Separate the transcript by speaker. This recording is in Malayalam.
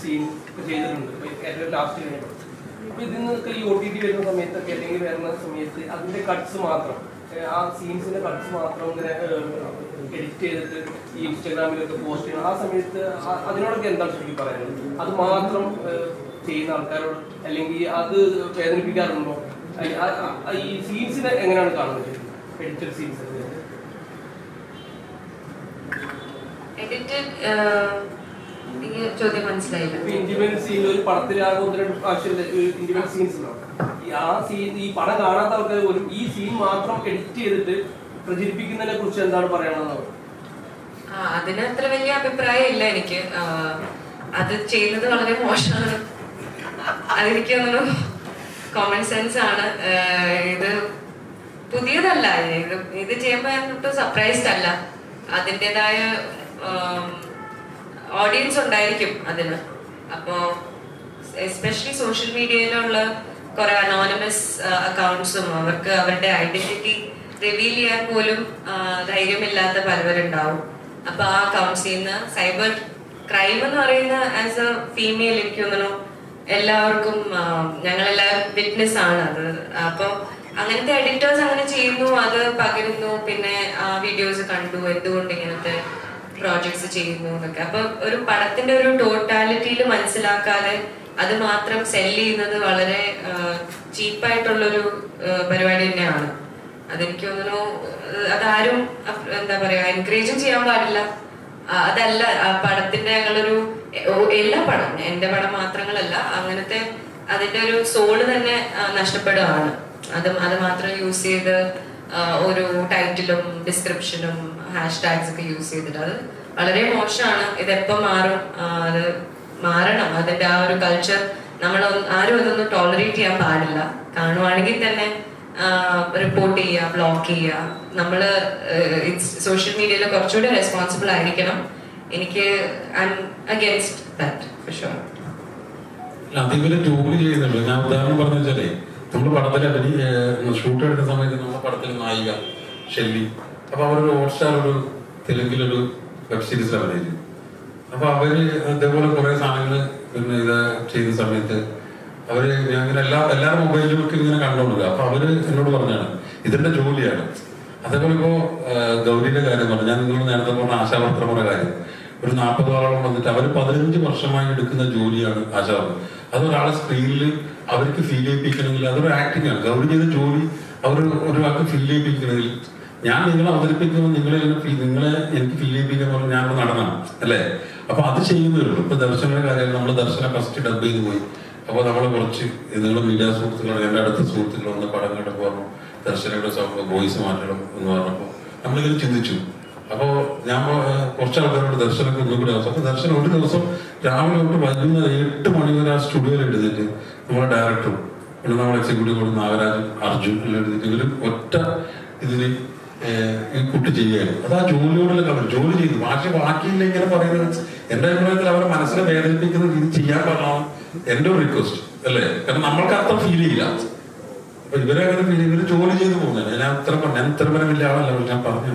Speaker 1: സീൻ ചെയ്തിട്ടുണ്ട്. ഏറ്റവും ലാസ്റ്റ് കഴിഞ്ഞപ്പോൾ അപ്പൊ ഇതിൽ നിന്നൊക്കെ ഈ ഒ ടി ടി വരുന്ന സമയത്തൊക്കെ അല്ലെങ്കിൽ വരുന്ന സമയത്ത് അതിന്റെ കട്ട്സ് മാത്രം ആ സീൻസിന്റെ കട്ട്സ് മാത്രം ഇങ്ങനെ എഡിറ്റ് ചെയ്തിട്ട് ഈ ഇൻസ്റ്റാഗ്രാമിലൊക്കെ പോസ്റ്റ് ചെയ്യണം ആ സമയത്ത് അതിനോടൊക്കെ എന്താണ് ശരിക്കും പറയാനുള്ളത്? അത് മാത്രം ചെയ്യുന്ന ആൾക്കാരോട് അല്ലെങ്കിൽ അത് വേദനിപ്പിക്കാറുണ്ടോ? ഈ സീൻസിനെ എങ്ങനെയാണ് കാണുന്നത് എഡിറ്റഡ് സീൻസ്
Speaker 2: എഡിറ്റഡ് ചോദ്യം മനസ്സിലായില്ല.
Speaker 1: സീൻ ഒരു സീൻസ് ആ സീൻ ഈ പടം കാണാത്ത ആൾക്കാർ പോലും ഈ സീൻ മാത്രം എഡിറ്റ് ചെയ്തിട്ട് പ്രചരിപ്പിക്കുന്നതിനെ കുറിച്ച് എന്താണ് പറയാനുള്ളത്?
Speaker 2: അതിന് അത്ര വലിയ അഭിപ്രായം ഇല്ല എനിക്ക്. അത് ചെയ്യുന്നത് വളരെ മോശമാണ്. അതെനിക്ക് തോന്നുന്നു കോമൺ സെൻസ് ആണ്. ഇത് പുതിയതല്ല. ഇത് ഇത് ചെയ്യുമ്പോൾ സർപ്രൈസ്ഡ് അല്ല. അതിന്റെതായ ഓഡിയൻസ് ഉണ്ടായിരിക്കും അതിന്. അപ്പോ എസ്പെഷ്യലി സോഷ്യൽ മീഡിയയിലുള്ള കുറെ അനോണമസ് അക്കൗണ്ട്സും അവർക്ക് അവരുടെ ഐഡന്റിറ്റി റിവീൽ ചെയ്യാൻ പോലും ധൈര്യമില്ലാത്ത പലവരുണ്ടാവും. അപ്പൊ ആ അക്കൗണ്ട്സിൽ നിന്ന് സൈബർ ക്രൈം എന്ന് പറയുന്ന ആസ് എ ഫീമെയിൽ എനിക്ക് തോന്നുന്നു എല്ലാവർക്കും ഞങ്ങളെല്ലാം വിറ്റ്നസ് ആണ് അത്. അപ്പോൾ അങ്ങനത്തെ എഡിറ്റേഴ്സ് അങ്ങനെ ചെയ്യുന്നു അത് പകരുന്നു പിന്നെ ആ വീഡിയോസ് കണ്ടു എന്തുകൊണ്ട് ഇങ്ങനത്തെ പ്രോജക്ട്സ് ചെയ്യുന്നു എന്നൊക്കെ. അപ്പൊ ഒരു പടത്തിന്റെ ഒരു ടോട്ടാലിറ്റിയിൽ മനസ്സിലാക്കാതെ അത് മാത്രം സെൽ ചെയ്യുന്നത് വളരെ ചീപ്പായിട്ടുള്ളൊരു പരിപാടി തന്നെയാണ്. അതെനിക്ക് തോന്നുന്നു അതാരും എന്താ പറയാ എൻകറേജും ചെയ്യാൻ പാടില്ല. അതല്ല പടത്തിന്റെ ഞങ്ങളൊരു എല്ലാ പടം എന്റെ പടം മാത്രങ്ങളല്ല അങ്ങനത്തെ അതിന്റെ ഒരു സോൾ തന്നെ നഷ്ടപ്പെടുകയാണ് അത് അത് മാത്രം യൂസ് ചെയ്ത് ഒരു ടൈറ്റിലും ഡിസ്ക്രിപ്ഷനും ഹാഷ് ടാഗ്സ് ഒക്കെ യൂസ് ചെയ്തിട്ട് അത് വളരെ മോശമാണ്. ഇതെപ്പോ മാറും? അത് മാറണം. അതിന്റെ ആ ഒരു കൾച്ചർ നമ്മൾ ആരും അതൊന്നും ടോളറേറ്റ് ചെയ്യാൻ പാടില്ല. കാണുവാണെങ്കിൽ തന്നെ റിപ്പോർട്ട് ചെയ്യുക ബ്ലോക്ക് ചെയ്യുക. നമ്മൾ സോഷ്യൽ മീഡിയയിൽ കുറച്ചുകൂടി റെസ്പോൺസിബിൾ ആയിരിക്കണം. എനിക്ക് അഗേൻസ്റ്റ് ദാറ്റ് ഫോർ ഷുവർ
Speaker 3: അതിവര് ജോലി ചെയ്യുന്നുണ്ട്. ഞാൻ ഉദാഹരണം പറഞ്ഞു വെച്ചാലേ നമ്മൾ പടത്തിൽ അഭിനയി ഷൂട്ട് എടുത്ത സമയത്ത് നമ്മുടെ പടത്തിൽ നായിക ഷെല്ലി. അപ്പൊ അവരൊരു ഹോട്ട്സ്റ്റാർ ഒരു തെലുങ്കിലൊരു വെബ് സീരീസിൽ അഭിനയിച്ചു. അപ്പൊ അവർ ഇതേപോലെ കുറെ സാധനങ്ങൾ പിന്നെ ഇത് ചെയ്ത സമയത്ത് അവർ ഞാൻ ഇങ്ങനെ എല്ലാ എല്ലാവരുടെ മൊബൈലിലും ഒക്കെ ഇങ്ങനെ കണ്ടോണ്ട് അപ്പൊ അവർ എന്നോട് പറഞ്ഞാണ് ഇതിന്റെ ജോലിയാണ്. അതേപോലെ ഇപ്പോ ഗൗരിയുടെ കാര്യം പറഞ്ഞു. ഞാൻ നിങ്ങൾ നേരത്തെ പറഞ്ഞ ആശാവർത്തനയുടെ കാര്യം. ഒരു നാൽപ്പതോളം വന്നിട്ട് അവർ പതിനഞ്ച് വർഷമായി എടുക്കുന്ന ജോലിയാണ് ആശാവർത്തനം അത് ഒരാളെ സ്ക്രീനിൽ അവർക്ക് ഫീൽ ചെയ്യിപ്പിക്കണമെങ്കിൽ അതൊരു ആക്ടിങ് ആണ്. ഗൗരി ചെയ്ത ജോലി അവർ ഒരാൾക്ക് ഫീൽ ചെയ്യിപ്പിക്കണമെങ്കിൽ ഞാൻ നിങ്ങളെ അവതരിപ്പിക്കുമ്പോൾ നിങ്ങളെ നിങ്ങളെ എനിക്ക് ഫീൽ ചെയ്യിപ്പിക്കാൻ പറഞ്ഞാൽ ഞാൻ ഒരു നടനാണ് അല്ലേ? അപ്പൊ അത് ചെയ്യുന്നേ ഉള്ളൂ. ഇപ്പൊ ദർശനയുടെ കാര്യം നമ്മൾ ദർശന ഫസ്റ്റ് ഡബ് ചെയ്ത് പോയി. അപ്പൊ നമ്മൾ കുറച്ച് നിങ്ങൾ മീഡിയ സുഹൃത്തുക്കളാണ് എന്റെ അടുത്ത സുഹൃത്തുക്കൾ വന്ന് പടം കണ്ടപ്പോൾ പറഞ്ഞു ദർശനയുടെ വോയിസ് മാറ്റണം എന്ന് പറഞ്ഞപ്പോൾ നമ്മളിങ്ങനെ ചിന്തിച്ചു. അപ്പോ ഞാൻ കുറച്ച് ആൾക്കാരോട് ദർശനമൊക്കെ ഒന്നും കൂടി ആവശ്യം അപ്പൊ ദർശനം ഒരു ദിവസം രാവിലെ തൊട്ട് വൈകുന്നേരം എട്ട് മണി വരെ ആ സ്റ്റുഡിയോയിൽ എഴുതിയിട്ട് നമ്മുടെ ഡയറക്ടറും പിന്നെ നമ്മുടെ എക്സിക്യൂട്ടീവ് നാഗരാജ് അർജുൻ എല്ലാം എടുത്തിട്ട് ഇവർ ഒറ്റ ഇതിന് ഈ കുട്ടി ചെയ്യുകയാണ് അത് ആ ജോലിയോടുള്ള അവർ ജോലി ചെയ്തു. ബാക്കി ബാക്കിയില്ല ഇങ്ങനെ പറയുന്നത് എന്റെ അഭിപ്രായത്തിൽ അവരെ മനസ്സിനെ വേദനിപ്പിക്കുന്ന രീതി ചെയ്യാൻ പറഞ്ഞാൽ എന്റെ ഒരു റിക്വസ്റ്റ് അല്ലേ? കാരണം നമ്മൾക്ക് അത്ര ഫീൽ ചെയ്യില്ല. അപ്പൊ ഇവരെ ഫീൽ ഇവർ ജോലി ചെയ്ത് പോകുന്നില്ല ഞാൻ അത്ര ഞാൻ ഇത്ര പരമില്ല ആളല്ല ഞാൻ പറഞ്ഞു.